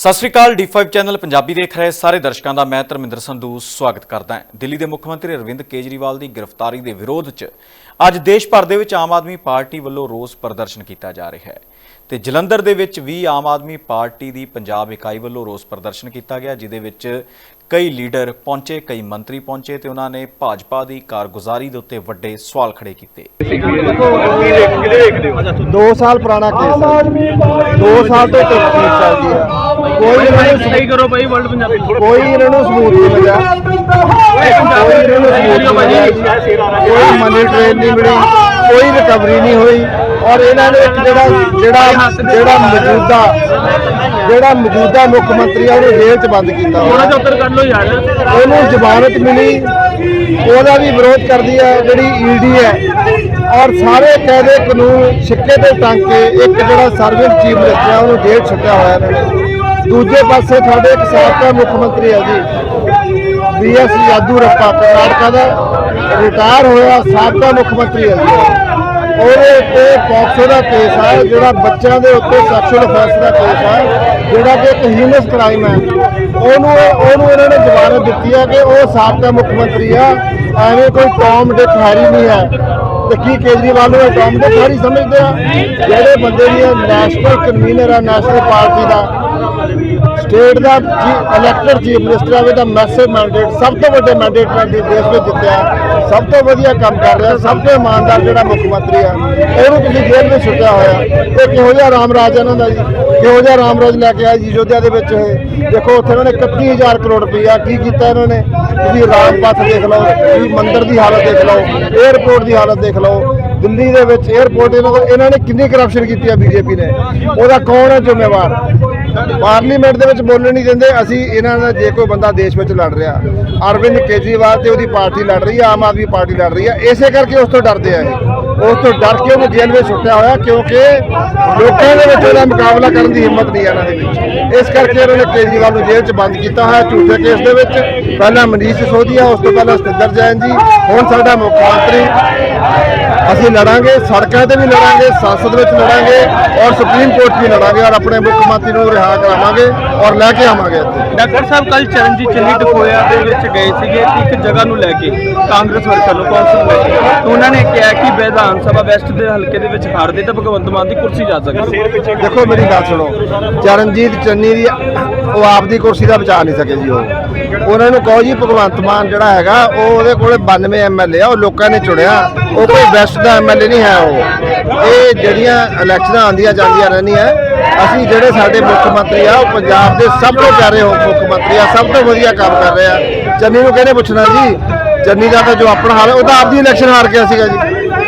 ਸਤਿ ਸ਼੍ਰੀ ਅਕਾਲ D5 channel Punjabi ਦੇਖ ਰਹੇ ਸਾਰੇ ਦਰਸ਼ਕਾਂ ਦਾ, ਮੈਂ ਧਰਮਿੰਦਰ ਸੰਧੂ, ਸਵਾਗਤ ਕਰਦਾ ਹਾਂ। ਦਿੱਲੀ ਦੇ ਮੁੱਖ ਮੰਤਰੀ ਅਰਵਿੰਦ ਕੇਜਰੀਵਾਲ ਦੀ ਗ੍ਰਿਫਤਾਰੀ ਦੇ ਵਿਰੋਧ 'ਚ ਅੱਜ ਦੇਸ਼ ਭਰ ਦੇ ਵਿੱਚ ਆਮ ਆਦਮੀ ਪਾਰਟੀ ਵੱਲੋਂ ਰੋਸ ਪ੍ਰਦਰਸ਼ਨ ਕੀਤਾ ਜਾ ਰਿਹਾ ਹੈ। ਤੇ ਜਲੰਧਰ ਦੇ ਵਿੱਚ ਵੀ ਆਮ ਆਦਮੀ ਪਾਰਟੀ ਦੀ ਪੰਜਾਬ ਇਕਾਈ ਵੱਲੋਂ ਰੋਸ ਪ੍ਰਦਰਸ਼ਨ ਕੀਤਾ ਗਿਆ ਜਿਦੇ ਵਿੱਚ ਕਈ ਲੀਡਰ ਪਹੁੰਚੇ ਕਈ ਮੰਤਰੀ ਪਹੁੰਚੇ ਤੇ ਉਹਨਾਂ ਨੇ ਭਾਜਪਾ ਦੀ ਕਾਰਗੁਜ਼ਾਰੀ ਦੇ ਉੱਤੇ ਵੱਡੇ ਸਵਾਲ ਖੜੇ ਕੀਤੇ। 2 ਸਾਲ ਪੁਰਾਣਾ ਕੇਸ 2 ਸਾਲ ਤੋਂ ਤਫਤੀਸ਼ ਚੱਲਦੀ ਹੈ। ਕੋਈ ਇਹਨਾਂ ਕਰੋ ਭਾਈ ਵਰਲਡ ਪੰਜਾਬੀ ਕੋਈ ਇਹਨਾਂ ਨੂੰ ਸਬੂਤ ਨਹੀਂ ਮਿਲਿਆ। ਕੋਈ ਮਨੀ ਟ੍ਰੇਨ ਨਹੀਂ ਮਿਲੀ ਕੋਈ ਰਿਕਵਰੀ ਨਹੀਂ ਹੋਈ। ਔਰ ਇਹਨਾਂ ਨੇ ਜਿਹੜਾ ਜਿਹੜਾ ਜਿਹੜਾ ਮੌਜੂਦਾ ਜਿਹੜਾ ਮੌਜੂਦਾ ਮੁੱਖ ਮੰਤਰੀ ਆ ਉਹਨੂੰ ਜੇਲ੍ਹ 'ਚ ਬੰਦ ਕੀਤਾ। ਹੋਇਆ ਉਹਦਾ ਉੱਤਰ ਕਰ ਲੋ ਯਾਰ। ਉਹਨੂੰ ਜ਼ਮਾਨਤ ਮਿਲੀ। ਉਹਦਾ ਵੀ ਵਿਰੋਧ ਕਰਦੀ ਹੈ ਜਿਹੜੀ ਈਡੀ ਹੈ। ਔਰ ਸਾਰੇ ਕਾਇਦੇ ਕਾਨੂੰਨ ਛਿੱਕੇ ਤੇ ਟੰਗ ਕੇ ਇੱਕ ਜਿਹੜਾ ਸਰਵਿਸ ਚੀਫ ਰੱਖਿਆ ਉਹਨੂੰ ਜੇਲ੍ਹ ਛੱਡਿਆ ਹੋਇਆ ਇਹਨਾਂ ਦੂਜੇ ਪਾਸੇ ਸਾਡੇ ਇੱਕ ਸਾਬਕਾ ਮੁੱਖ ਮੰਤਰੀ ਹੈ ਜੀ ਬੀਐਸ ਯਾਦੂ ਰੱਪਾ ਕਰਨਾਟਕਾ ਦਾ। ਰਿਟਾਇਰ ਹੋਇਆ ਸਾਬਕਾ ਮੁੱਖ ਮੰਤਰੀ ਹੈ ਉਹਦੇ ਉੱਤੇ ਪੌਕਸੋ ਦਾ ਕੇਸ ਆ, ਜਿਹੜਾ ਬੱਚਿਆਂ ਦੇ ਉੱਤੇ ਸੈਕਸ਼ੂਅਲ ਅਫੈਂਸ ਦਾ ਕੇਸ ਆ, ਜਿਹੜਾ ਕਿ ਇੱਕ ਹੀਨਸ ਕ੍ਰਾਈਮ ਹੈ। ਉਹਨੂੰ ਉਹਨੂੰ ਇਹਨਾਂ ਨੇ ਜ਼ਮਾਨਤ ਦਿੱਤੀ ਆ ਕਿ ਉਹ ਸਾਬਕਾ ਮੁੱਖ ਮੰਤਰੀ ਆ, ਐਵੇਂ ਕੋਈ ਕੌਮ ਦੇ ਖਾਰੀ ਨਹੀਂ ਹੈ। ਤੇ ਕੀ ਕੇਜਰੀਵਾਲ ਨੂੰ ਇਹ ਕੌਮ ਦੇ ਖਾਰੀ ਸਮਝਦੇ ਆ? ਜਿਹੜੇ ਬੰਦੇ ਦੀ ਨੈਸ਼ਨਲ ਕਨਵੀਨਰ ਆ ਨੈਸ਼ਨਲ ਪਾਰਟੀ ਦਾ ਸਟੇਟ ਦਾ ਇਲੈਕਟਡ ਚੀਫ ਮਿਨਿਸਟਰ ਆਵੇ ਦਾ ਮੈਸੇਜ ਮੈਂਡੇਟ ਸਭ ਤੋਂ ਵੱਡੇ ਮੈਂਡੇਟ ਸਾਡੇ ਦੇਸ਼ ਵਿੱਚ ਦਿੱਤਾ ਸਭ ਤੋਂ ਵਧੀਆ ਕੰਮ ਕਰ ਰਿਹਾ, ਸਭ ਤੋਂ ਇਮਾਨਦਾਰ ਜਿਹੜਾ ਮੁੱਖ ਮੰਤਰੀ ਆ ਇਹਨੂੰ ਤੁਸੀਂ ਜੇਲ੍ਹ ਵਿੱਚ ਸੁੱਟਿਆ ਹੋਇਆ। ਇਹ ਕਿਹੋ ਜਿਹਾ ਰਾਮ ਰਾਜ ਇਹਨਾਂ ਦਾ ਜੀ? ਕਿਹੋ ਜਿਹਾ ਰਾਮ ਰਾਜ ਲੈ ਕੇ ਆਇਆ ਜੀ ਯੋਧਿਆ ਦੇ ਵਿੱਚ ਇਹ? ਦੇਖੋ, ਉੱਥੇ ਉਹਨਾਂ ਨੇ 31000 ਕਰੋੜ ਰੁਪਈਆ ਕੀ ਕੀਤਾ ਇਹਨਾਂ ਨੇ? ਤੁਸੀਂ ਰਾਮ ਪਥ ਦੇਖ ਲਓ, ਤੁਸੀਂ ਮੰਦਰ ਦੀ ਹਾਲਤ ਦੇਖ ਲਓ 에어ਪੋਰਟ ਦੀ ਹਾਲਤ ਦੇਖ ਲਓ, ਦਿੱਲੀ ਦੇ ਵਿੱਚ 에어ਪੋਰਟ ਇਹਨਾਂ ਨੇ ਕਿੰਨੀ ਕਰਪਸ਼ਨ ਕੀਤੀ ਆ ਬੀਜੇਪੀ ਨੇ? ਉਹਦਾ ਕੌਣ ਹੈ ਜ਼ਿੰਮੇਵਾਰ? ਪਾਰਲੀਮੈਂਟ ਦੇ ਵਿੱਚ ਬੋਲਣ ਨਹੀਂ ਦਿੰਦੇ, ਅਸੀਂ ਇਹਨਾਂ ਦਾ ਜੇ ਕੋਈ ਬੰਦਾ ਦੇਸ਼ ਵਿੱਚ ਲੜ ਰਿਹਾ, ਅਰਵਿੰਦ ਕੇਜਰੀਵਾਲ ਤੇ ਉਹਦੀ ਪਾਰਟੀ ਲੜ ਰਹੀ ਹੈ, ਆਮ ਆਦਮੀ ਪਾਰਟੀ ਲੜ ਰਹੀ ਹੈ, ਇਸੇ ਕਰਕੇ ਉਸ ਤੋਂ ਡਰਦੇ ਆ ਇਹ। ਉਸ ਤੋਂ ਡਰ ਕੇ ਉਹਨੂੰ ਜੇਲ੍ਹ ਵਿੱਚ ਸੁੱਟਿਆ ਹੋਇਆ, ਕਿਉਂਕਿ ਲੋਕਾਂ ਦੇ ਵਿੱਚ ਉਹਦਾ ਮੁਕਾਬਲਾ ਕਰਨ ਦੀ ਹਿੰਮਤ ਨਹੀਂ ਇਹਨਾਂ ਦੇ ਵਿੱਚ। ਇਸ ਕਰਕੇ ਉਹਨਾਂ ਨੇ ਕੇਜਰੀਵਾਲ ਨੂੰ ਜੇਲ੍ਹ 'ਚ ਬੰਦ ਕੀਤਾ ਹੋਇਆ ਝੂਠੇ ਕੇਸ ਦੇ ਵਿੱਚ। ਪਹਿਲਾਂ ਮਨੀਸ਼ ਸੋਧੀਆ ਉਸ ਤੋਂ ਪਹਿਲਾਂ ਸਤਿੰਦਰ ਜੈਨ ਜੀ ਹੁਣ ਸਾਡਾ ਮੁੱਖ ਮੰਤਰੀ। ਅਸੀਂ ਲੜਾਂਗੇ ਸੜਕਾਂ ਤੇ ਵੀ ਲੜਾਂਗੇ ਸੰਸਦ ਵਿੱਚ ਲੜਾਂਗੇ ਔਰ ਸੁਪਰੀਮ ਕੋਰਟ ਵੀ ਲੜਾਂਗੇ ਔਰ ਆਪਣੇ ਮੁੱਖ ਮੰਤਰੀ ਨੂੰ ਰਿਹਾ ਕਰਾਵਾਂਗੇ ਔਰ ਲੈ ਕੇ ਆਵਾਂਗੇ ਇੱਥੇ। ਡਾਕਟਰ ਸਾਹਿਬ ਕੱਲ ਚਰਨਜੀਤ ਚੰਨੀ ਟਕੋਇਆ ਦੇ ਵਿੱਚ ਗਏ ਸੀਗੇ ਇੱਕ ਜਗ੍ਹਾ ਨੂੰ ਲੈ ਕੇ ਕਾਂਗਰਸ ਵਰਕਰ ਨੂੰ ਕੌਂਸਲ ਵਿੱਚ ਉਹਨਾਂ ਨੇ ਕਿਹਾ ਕਿ ਵਿਧਾਨ ਸਭਾ ਵੈਸਟ ਦੇ ਹਲਕੇ ਦੇ ਵਿੱਚ ਖੜਦੇ ਤਾਂ ਭਗਵੰਤ ਮਾਨ ਦੀ ਕੁਰਸੀ ਜਾ ਸਕਦੀ ਦੇਖੋ ਮੇਰੀ ਗੱਲ ਸੁਣੋ ਚਰਨਜੀਤ ਚੰਨੀ ਚੰਨੀ ਦੀ ਉਹ ਆਪਦੀ ਕੁਰਸੀ ਦਾ ਬਚਾ ਨਹੀਂ ਸਕੇ ਜੀ ਉਹ। ਉਹਨਾਂ ਨੂੰ ਕਹੋ ਜੀ ਭਗਵੰਤ ਮਾਨ ਜਿਹੜਾ ਹੈਗਾ, ਉਹ ਉਹਦੇ ਕੋਲੇ 92 ਐਮਐਲਏ ਆ, ਉਹ ਲੋਕਾਂ ਨੇ ਚੁਣਿਆ। ਉਹ ਕੋਈ ਵੈਸਟ ਦਾ ਐਮਐਲਏ ਨਹੀਂ ਹੈ ਉਹ। ਇਹ ਜਿਹੜੀਆਂ ਇਲੈਕਸ਼ਨਾਂ ਆਉਂਦੀਆਂ ਜਾਂਦੀਆਂ ਰਹਿੰਦੀਆਂ, ਅਸੀਂ ਜਿਹੜੇ ਸਾਡੇ ਮੁੱਖ ਮੰਤਰੀ ਆ, ਉਹ ਪੰਜਾਬ ਦੇ ਸਭ ਤੋਂ ਪਿਆਰੇ ਹੋ ਮੁੱਖ ਮੰਤਰੀ ਆ, ਸਭ ਤੋਂ ਵਧੀਆ ਕੰਮ ਕਰ ਰਹੇ ਆ। ਚੰਨੀ ਨੂੰ ਕਹਿੰਦੇ ਪੁੱਛਣਾ ਜੀ, ਚੰਨੀ ਦਾ ਤਾਂ ਜੋ ਆਪਣਾ ਹਾਲ ਉਹ ਤਾਂ ਆਪਦੀ ਇਲੈਕਸ਼ਨ ਹਾਰ ਗਿਆ ਸੀਗਾ ਜੀ।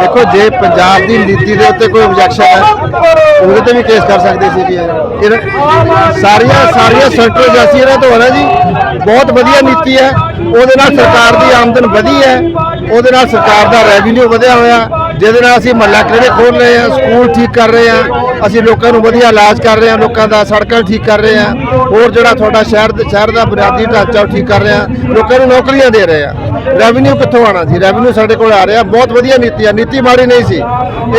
ਦੇਖੋ, ਜੇ ਪੰਜਾਬ ਦੀ ਨੀਤੀ ਦੇ ਉੱਤੇ ਕੋਈ ਆਬਜੈਕਸ਼ਨ ਹੈ, ਉਹਦੇ ਤੇ ਵੀ ਕੇਸ ਕਰ ਸਕਦੇ ਸੀ ਜੀ ਸਾਰੀਆਂ ਸਾਰੀਆਂ ਸੈਂਟਰ ਏਜੰਸੀ ਇਹਨਾਂ ਤੋਂ ਹੋਣਾ ਜੀ, ਬਹੁਤ ਵਧੀਆ ਨੀਤੀ ਹੈ। ਉਹਦੇ ਨਾਲ ਸਰਕਾਰ ਦੀ ਆਮਦਨ ਵਧੀ ਹੈ। ਉਹਦੇ ਨਾਲ ਸਰਕਾਰ ਦਾ ਰੈਵਨਿਊ ਵਧਿਆ ਹੋਇਆ। ਜਿਹਦੇ ਨਾਲ ਅਸੀਂ ਮਹੱਲਾ ਕਿਹੜੇ ਖੋਲ ਰਹੇ ਹਾਂ, ਸਕੂਲ ਠੀਕ ਕਰ ਰਹੇ ਹਾਂ। ਅਸੀਂ ਲੋਕਾਂ ਨੂੰ ਵਧੀਆ ਇਲਾਜ ਕਰ ਰਹੇ ਹਾਂ, ਲੋਕਾਂ ਦਾ ਸੜਕਾਂ ਠੀਕ ਕਰ ਰਹੇ ਹਾਂ। ਹੋਰ ਜਿਹੜਾ ਤੁਹਾਡਾ ਸ਼ਹਿਰ ਦੇ ਸ਼ਹਿਰ ਦਾ ਬੁਨਿਆਦੀ ਢਾਂਚਾ ਉਹ ਠੀਕ ਕਰ ਰਹੇ ਹਾਂ। ਲੋਕਾਂ ਨੂੰ ਨੌਕਰੀਆਂ ਦੇ ਰਹੇ ਹਾਂ। ਰੈਵਨਿਊ ਕਿੱਥੋਂ ਆਣਾ ਸੀ ਰੈਵਨਿਊ ਸਾਡੇ ਕੋਲ ਆ ਰਿਹਾ। ਬਹੁਤ ਵਧੀਆ ਨੀਤੀ ਨੀਤੀਆਂ ਨੀਤੀ ਮਾੜੀ ਨਹੀਂ ਸੀ।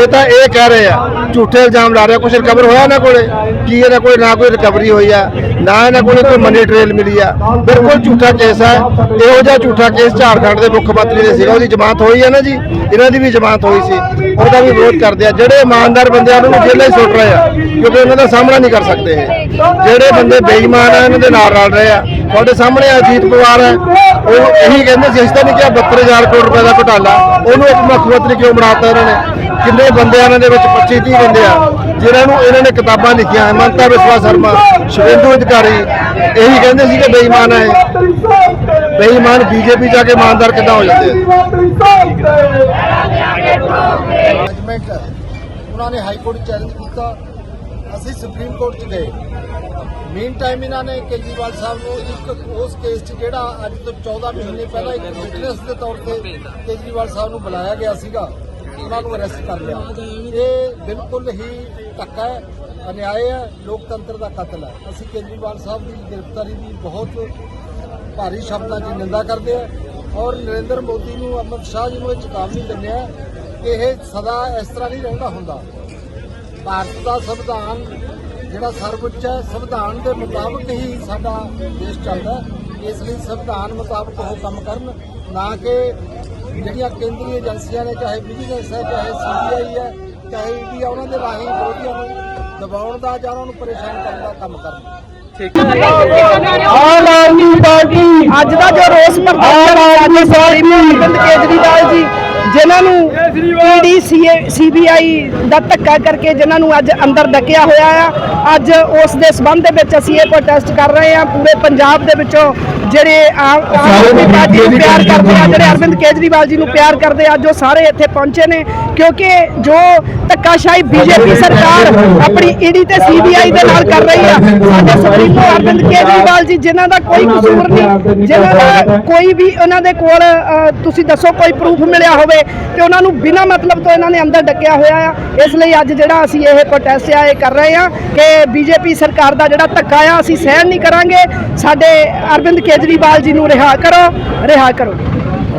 ਇਹ ਤਾਂ ਇਹ ਕਹਿ ਰਹੇ ਆ, ਝੂਠੇ ਇਲਜ਼ਾਮ ਲਾ ਰਹੇ ਕੁਝ ਰਿਕਵਰ ਹੋਇਆ ਨਾ ਕੋਲੇ? ਕੀ ਇਹਦਾ ਕੋਈ ਨਾ ਕੋਈ ਰਿਕਵਰੀ ਹੋਈ ਆ? ਨਾ ਇਹਨਾਂ ਕੋਲ ਕੋਈ ਮਨੀ ਟ੍ਰੇਲ ਮਿਲੀ ਆ। ਬਿਲਕੁਲ ਝੂਠਾ ਕੇਸ ਹੈ ਇਹੋ ਜਿਹਾ ਝੂਠਾ ਕੇਸ ਝਾਰਖੰਡ ਦੇ ਮੁੱਖ ਮੰਤਰੀ ਦੇ ਸੀਗਾ, ਉਹਦੀ ਜਮਾਨਤ ਹੋਈ ਹੈ ਨਾ ਜੀ। ਇਹਨਾਂ ਦੀ ਵੀ ਜਮਾਨਤ ਹੋਈ ਸੀ। ਉਹਦਾ ਵੀ ਵਿਰੋਧ ਕਰਦੇ ਆ। ਜਿਹੜੇ ਇਮਾਨਦਾਰ ਬੰਦੇ ਆ, ਉਹਨਾਂ ਨੂੰ ਜੇਲ੍ਹਾਂ ਹੀ ਸੁੱਟ ਰਹੇ ਆ, ਕਿਉਂਕਿ ਉਹਨਾਂ ਦਾ ਸਾਹਮਣਾ ਨਹੀਂ ਕਰ ਸਕਦੇ ਜਿਹੜੇ ਬੰਦੇ ਬੇਈਮਾਨ ਆ, ਇਹਨਾਂ ਦੇ ਨਾਲ ਰਲ ਰਹੇ ਆ। ਤੁਹਾਡੇ ਸਾਹਮਣੇ ਅਜੀਤ ਪਵਾਰ ਹੈ ਉਹ ਇਹੀ ਕਹਿੰਦੇ ਸੀ, ਅਸੀਂ ਤਾਂ ਨਹੀਂ ਕਿਹਾ 72000 ਕਰੋੜ ਰੁਪਏ ਦਾ ਘੁਟਾਲਾ। ਉਹਨੂੰ ਇੱਕ ਮੁੱਖ ਮੰਤਰੀ ਕਿਉਂ ਬਣਾਤਾ ਇਹਨਾਂ ਨੇ? ਕਿੰਨੇ ਬੰਦੇ ਆ ਇਹਨਾਂ ਦੇ ਵਿੱਚ? 25 30 ਬੰਦੇ ਆ। ਜਿਨ੍ਹਾਂ ਨੂੰ ਇਹਨਾਂ ਨੇ ਕਿਤਾਬਾਂ ਲਿਖੀਆਂ ਮੰਤਾ ਵਿਸਵਾ ਸ਼ਰਮਾ, ਸ਼ਿਵੇਂਦੂ ਅਧਿਕਾਰੀ, ਇਹੀ ਕਹਿੰਦੇ ਸੀ ਕਿ ਬੇਈਮਾਨ ਹੈ ਬੇਈਮਾਨ ਬੀਜੇਪੀ ਜਾ ਕੇ ਇਮਾਨਦਾਰ ਕਿਦਾਂ ਹੋ ਜਾਂਦੇ ਉਹਨਾਂ ਨੇ ਹਾਈ ਕੋਰਟ ਚੈਲੰਜ ਕੀਤਾ। ਅਸੀਂ ਸੁਪਰੀਮ ਕੋਰਟ 'ਚ ਗਏ। ਮੇਨ ਟਾਈਮ ਇਹਨਾਂ ਨੇ ਕੇਜੀਵਾਲ ਸਾਹਿਬ ਨੂੰ ਇੱਕ ਉਸ ਕੇਸ 'ਚ ਜਿਹੜਾ ਅੱਜ ਤੋਂ 14 ਮਹੀਨੇ ਪਹਿਲਾਂ ਇੱਕ ਵਿਟਨੈਸ ਦੇ ਤੌਰ ਤੇ ਕੇਜੀਵਾਲ ਸਾਹਿਬ ਨੂੰ ਬੁਲਾਇਆ ਗਿਆ ਸੀਗਾ। ਉਹਨਾਂ ਨੂੰ ਅਰੈਸਟ ਕਰ ਲਿਆ। ਇਹ ਬਿਲਕੁਲ ਹੀ ਧੱਕਾ ਹੈ, ਅਨਿਆਏ ਹੈ, ਲੋਕਤੰਤਰ ਦਾ ਕਤਲ ਹੈ। ਅਸੀਂ ਕੇਜਰੀਵਾਲ ਸਾਹਿਬ ਦੀ ਗ੍ਰਿਫਤਾਰੀ ਦੀ ਬਹੁਤ ਭਾਰੀ ਸ਼ਬਦਾਂ 'ਚ ਨਿੰਦਾ ਕਰਦੇ ਆ ਔਰ ਨਰਿੰਦਰ ਮੋਦੀ ਨੂੰ ਅਮਿਤ ਸ਼ਾਹ ਜੀ ਨੂੰ ਇਹ ਚੇਤਾਵਨੀ ਦਿੰਦੇ ਆ ਕਿ ਇਹ ਸਦਾ ਇਸ ਤਰ੍ਹਾਂ ਨਹੀਂ ਰਹਿੰਦਾ ਹੁੰਦਾ। ਭਾਰਤ ਦਾ ਸੰਵਿਧਾਨ ਜਿਹੜਾ ਸਰਵਉੱਚ ਹੈ, ਸੰਵਿਧਾਨ ਦੇ ਮੁਤਾਬਕ ਹੀ ਸਾਡਾ ਦੇਸ਼ ਚੱਲਦਾ ਇਸ ਲਈ ਸੰਵਿਧਾਨ ਮੁਤਾਬਕ ਉਹ ਕੰਮ ਕਰਨ, ਨਾ ਕਿ ਜਿਹੜੀਆਂ ਕੇਂਦਰੀ ਏਜੰਸੀਆਂ ਨੇ ਚਾਹੇ ਵਿਜੀਲੈਂਸ ਹੈ ਚਾਹੇ ਸੀਬੀਆਈ ਹੈ ਚਾਹੇ ਈਡੀ ਆ ਉਹਨਾਂ ਦੇ ਰਾਹੀਂ ਵਿਰੋਧੀਆਂ ਨੂੰ ਦਬਾਉਣ ਦਾ ਜਾਂ ਉਹਨਾਂ ਨੂੰ ਪਰੇਸ਼ਾਨ ਕਰਨ ਦਾ ਕੰਮ ਕਰਨ ਆਮ ਆਦਮੀ ਪਾਰਟੀ ਅੱਜ ਦਾ ਜੋ ਰੋਸ ਪ੍ਰਦਰਸ਼ਨ ਅੱਜ ਸੁਪਰੀਮ ਅਰਵਿੰਦ ਕੇਜਰੀਵਾਲ ਜੀ। ਜਿਨ੍ਹਾਂ ਨੂੰ ਈਡੀ ਸੀਬੀਆਈ ਦਾ ਧੱਕਾ ਕਰਕੇ ਜਿਨ੍ਹਾਂ ਨੂੰ ਅੱਜ ਅੰਦਰ ਡੱਕਿਆ ਹੋਇਆ ਆ ਅੱਜ ਉਸ ਦੇ ਸਬੰਧ ਦੇ ਵਿੱਚ ਅਸੀਂ ਇਹ ਪ੍ਰੋਟੈਸਟ ਕਰ ਰਹੇ ਹਾਂ ਪੂਰੇ ਪੰਜਾਬ ਦੇ ਵਿੱਚੋਂ ਜਿਹੜੇ ਆਮ ਆਦਮੀ ਪਾਰਟੀ ਨੂੰ ਪਿਆਰ ਕਰਦੇ ਆ ਜਿਹੜੇ ਅਰਵਿੰਦ ਕੇਜਰੀਵਾਲ ਜੀ ਨੂੰ ਪਿਆਰ ਕਰਦੇ ਆ ਜੋ ਸਾਰੇ ਇੱਥੇ ਪਹੁੰਚੇ ਨੇ। ਕਿਉਂਕਿ ਜੋ ਧੱਕਾਸ਼ਾਹੀ ਬੀਜੇਪੀ ਸਰਕਾਰ ਆਪਣੀ ਈਡੀ ਤੇ ਸੀਬੀਆਈ ਦੇ ਨਾਲ ਕਰ ਰਹੀ ਆ। ਸਾਡੇ ਸੁਪਰੀਮੋ ਅਰਵਿੰਦ ਕੇਜਰੀਵਾਲ ਜੀ ਜਿਨ੍ਹਾਂ ਦਾ ਕੋਈ ਕਸੂਰ ਨਹੀਂ ਜਿਨ੍ਹਾਂ ਦਾ ਕੋਈ ਵੀ ਉਹਨਾਂ ਦੇ ਕੋਲ ਤੁਸੀਂ ਦੱਸੋ ਕੋਈ ਪ੍ਰੂਫ ਮਿਲਿਆ ਹੋਵੇ। ਤੇ ਉਹਨਾਂ ਨੂੰ ਬਿਨਾਂ ਮਤਲਬ ਤੋਂ ਇਹਨਾਂ ਨੇ ਅੰਦਰ ਡੱਕਿਆ ਹੋਇਆ ਆ। ਇਸ ਲਈ ਅੱਜ ਜਿਹੜਾ ਅਸੀਂ ਇਹ ਪ੍ਰੋਟੈਸਟ ਆ, ਇਹ ਕਰ ਰਹੇ ਆ ਕਿ ਬੀਜੇਪੀ ਸਰਕਾਰ ਦਾ ਜਿਹੜਾ ਧੱਕਾ ਆ, ਅਸੀਂ ਸਹਿਣ ਨਹੀਂ ਕਰਾਂਗੇ। ਸਾਡੇ ਅਰਵਿੰਦ ਕੇਜਰੀਵਾਲ ਜੀ ਨੂੰ ਰਿਹਾ ਕਰੋ ਰਿਹਾ ਕਰੋ।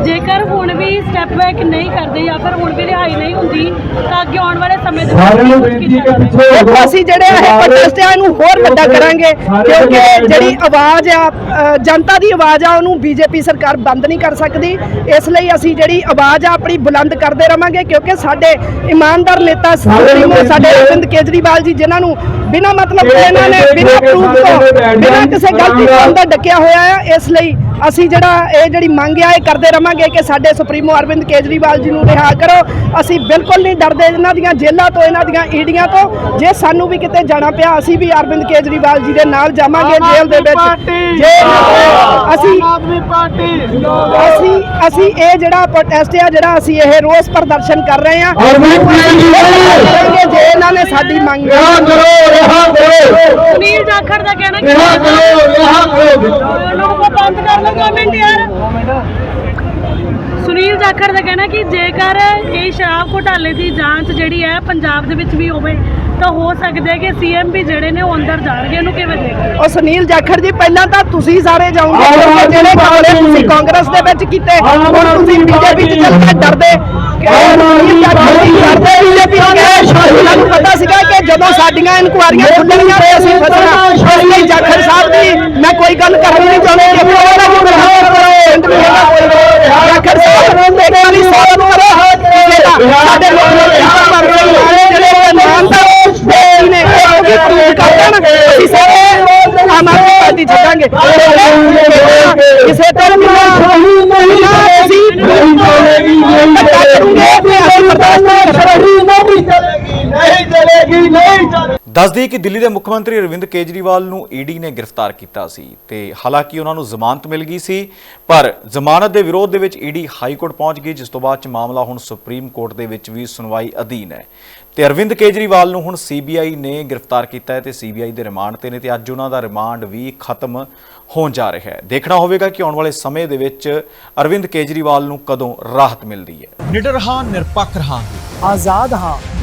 ਜੇਕਰ ਹੁਣ ਵੀ ਸਟੈਪ ਬੈਕ ਨਹੀਂ ਕਰਦੇ ਜਾਂ ਫਿਰ ਹੁਣ ਵੀ ਰਿਹਾਈ ਨਹੀਂ ਹੁੰਦੀ ਤਾਂ ਅੱਗੇ ਆਉਣ ਵਾਲੇ ਸਮੇਂ ਦੇ ਵਿੱਚ ਕੀ ਕੀਤਾ ਜਾਵੇਗਾ? ਦੇਖੋ ਅਸੀਂ ਜਿਹੜੇ ਇਹ ਪ੍ਰੋਟੈਸਟ ਆ ਇਹਨੂੰ ਹੋਰ ਵੱਡਾ ਕਰਾਂਗੇ ਕਿਉਂਕਿ ਜਿਹੜੀ ਆਵਾਜ਼ ਆ ਅ, ਜਨਤਾ ਦੀ ਆਵਾਜ਼ ਆ ਉਹਨੂੰ ਬੀਜੇਪੀ ਸਰਕਾਰ ਬੰਦ ਨਹੀਂ ਕਰ ਸਕਦੀ ਇਸ ਲਈ ਅਸੀਂ ਜਿਹੜੀ ਆਵਾਜ਼ ਆ ਆਪਣੀ ਬੁਲੰਦ ਕਰਦੇ ਰਵਾਂਗੇ ਕਿਉਂਕਿ ਸਾਡੇ ਇਮਾਨਦਾਰ ਨੇਤਾ ਸੁਪਰੀਮੋ ਸਾਡੇ ਅਰਵਿੰਦ ਕੇਜਰੀਵਾਲ ਜੀ ਜਿਨ੍ਹਾਂ ਨੂੰ ਬਿਨਾਂ ਮਤਲਬ ਤੋਂ ਇਹਨਾਂ ਨੇ ਬਿਨਾਂ ਪ੍ਰੂਫ ਤੋਂ ਬਿਨਾਂ ਕਿਸੇ ਗਲਤੀ ਤੋਂ ਅੰਦਰ ਡੱਕਿਆ ਹੋਇਆ ਆ ਇਸ ਲਈ ਅਸੀਂ ਜਿਹੜਾ ਇਹ ਜਿਹੜੀ ਮੰਗ ਆ ਇਹ ਕਰਦੇ ਰਵਾਂਗੇ ਕਿ ਸਾਡੇ ਸੁਪਰੀਮੋ ਅਰਵਿੰਦ ਕੇਜਰੀਵਾਲ ਜੀ ਨੂੰ ਰਿਹਾ ਕਰੋ। ਅਸੀਂ ਬਿਲਕੁਲ ਨਹੀਂ ਡਰਦੇ ਇਹਨਾਂ ਦੀਆਂ ਜੇਲ੍ਹਾਂ ਤੋਂ ਇਹਨਾਂ ਦੀਆਂ ਈਡੀਆਂ ਤੋਂ। ਜੇ ਸਾਨੂੰ ਵੀ ਕਿਤੇ ਜਾਣਾ ਪਿਆ ਅਸੀਂ ਵੀ ਅਰਵਿੰਦ ਕੇਜਰੀਵਾਲ ਜੀ ਦੇ ਨਾਲ ਜਾਵਾਂਗੇ ਜੇਲ੍ਹ ਦੇ ਵਿੱਚ। ਜੇ ਅਸੀਂ ਆਦਮੀ ਪਾਰਟੀ। ਅਸੀਂ ਅਸੀਂ ਇਹ ਜਿਹੜਾ ਪ੍ਰੋਟੈਸਟ ਆ ਜਿਹੜਾ ਅਸੀਂ ਇਹ ਰੋਸ ਪ੍ਰਦਰਸ਼ਨ ਕਰ ਰਹੇ ਆ ਜੇ ਇਹਨਾਂ ਨੇ ਸਾਡੀ ਮੰਗ ਸੁਨੀਲ ਜਾਖੜ ਦਾ ਕਹਿਣਾ ਕਿ ਲੋਕਾਂ ਨੂੰ ਬੰਦ ਕਰ ਲਓ ਗਵਰਨਮੈਂਟ ਯਾਰ। ਸੁਨੀਲ ਜਾਖੜ ਦਾ ਕਹਿਣਾ ਕਿ ਜੇਕਰ ਇਹ ਸ਼ਰਾਬ ਘੁਟਾਲੇ ਦੀ ਜਾਂਚ ਜਿਹੜੀ ਹੈ ਪੰਜਾਬ ਦੇ ਵਿੱਚ ਵੀ ਹੋਵੇ ਤਾਂ ਹੋ ਸਕਦਾ ਹੈ ਕਿ ਸੀਐਮ ਵੀ ਜਿਹੜੇ ਨੇ ਉਹ ਅੰਦਰ ਜਾਣਗੇ ਇਹਨੂੰ ਕਿਵੇਂ ਦੇਖਦੇ ਉਹ ਸੁਨੀਲ ਜਾਖੜ ਜੀ ਪਹਿਲਾਂ ਤਾਂ ਤੁਸੀਂ ਸਾਰੇ ਜਾਓਗੇ ਕਿਉਂਕਿ ਜਿਹੜੇ ਕਾਂਗਰਸ ਤੁਸੀਂ ਕਾਂਗਰਸ ਦੇ ਵਿੱਚ ਕੀਤੇ ਹੁਣ ਤੁਸੀਂ ਬੀਜੇਪੀ ਚ ਚੱਲ ਕੇ ਡਰਦੇ। ਕਿ ਸੁਨੀਲ ਜਾਖੜ ਜੀ ਡਰਦੇ ਬੀਜੇਪੀ ਕੇ ਉਹਨਾਂ ਨੂੰ ਪਤਾ ਸੀਗਾ ਕਿ ਜਦੋਂ ਸਾਡੀਆਂ ਇਨਕੁਆਰੀਆਂ ਖੁੱਲਣੀਆਂ ਤੇ ਅਸੀਂ ਫਸਣਾ। ਇਸ ਲਈ ਜਾਖੜ ਸਾਹਿਬ ਦੀ ਮੈਂ ਕੋਈ ਗੱਲ ਕਰਨੀ ਨਹੀਂ ਚਾਹੁੰਦੀ ਕਿ ਉਹਨਾਂ She's ਦੱਸਦੀ ਕਿ ਦਿੱਲੀ ਦੇ ਮੁੱਖ ਮੰਤਰੀ ਅਰਵਿੰਦ ਕੇਜਰੀਵਾਲ ਨੂੰ ਈਡੀ ਨੇ ਗ੍ਰਿਫਤਾਰ ਕੀਤਾ ਸੀ ਤੇ ਹਾਲਾਂਕਿ ਉਹਨਾਂ ਨੂੰ ਜ਼ਮਾਨਤ ਮਿਲ ਗਈ ਸੀ, ਪਰ ਜ਼ਮਾਨਤ ਦੇ ਵਿਰੋਧ ਦੇ ਵਿੱਚ ਈਡੀ ਹਾਈ ਕੋਰਟ ਪਹੁੰਚ ਗਈ, ਜਿਸ ਤੋਂ ਬਾਅਦ ਚ ਮਾਮਲਾ ਹੁਣ ਸੁਪਰੀਮ ਕੋਰਟ ਦੇ ਵਿੱਚ ਵੀ ਸੁਣਵਾਈ ਅਧੀਨ ਹੈ। ਤੇ ਅਰਵਿੰਦ ਕੇਜਰੀਵਾਲ ਨੂੰ ਹੁਣ ਸੀਬੀਆਈ ਨੇ ਗ੍ਰਿਫਤਾਰ ਕੀਤਾ ਹੈ ਤੇ ਸੀਬੀਆਈ ਦੇ ਰਿਮਾਂਡ ਤੇ ਨੇ ਤੇ ਅੱਜ ਉਹਨਾਂ ਦਾ ਰਿਮਾਂਡ ਵੀ ਖਤਮ ਹੋਣ ਜਾ ਰਿਹਾ ਹੈ। ਦੇਖਣਾ ਹੋਵੇਗਾ ਕਿ ਆਉਣ ਵਾਲੇ ਸਮੇਂ ਦੇ ਵਿੱਚ ਅਰਵਿੰਦ ਕੇਜਰੀਵਾਲ ਨੂੰ ਕਦੋਂ ਰਾਹਤ ਮਿਲਦੀ ਹੈ। ਨਿਡਰ ਹਾਂ, ਨਿਰਪੱਖ ਰਹਾਂਗੇ। ਆਜ਼ਾਦ ਹਾਂ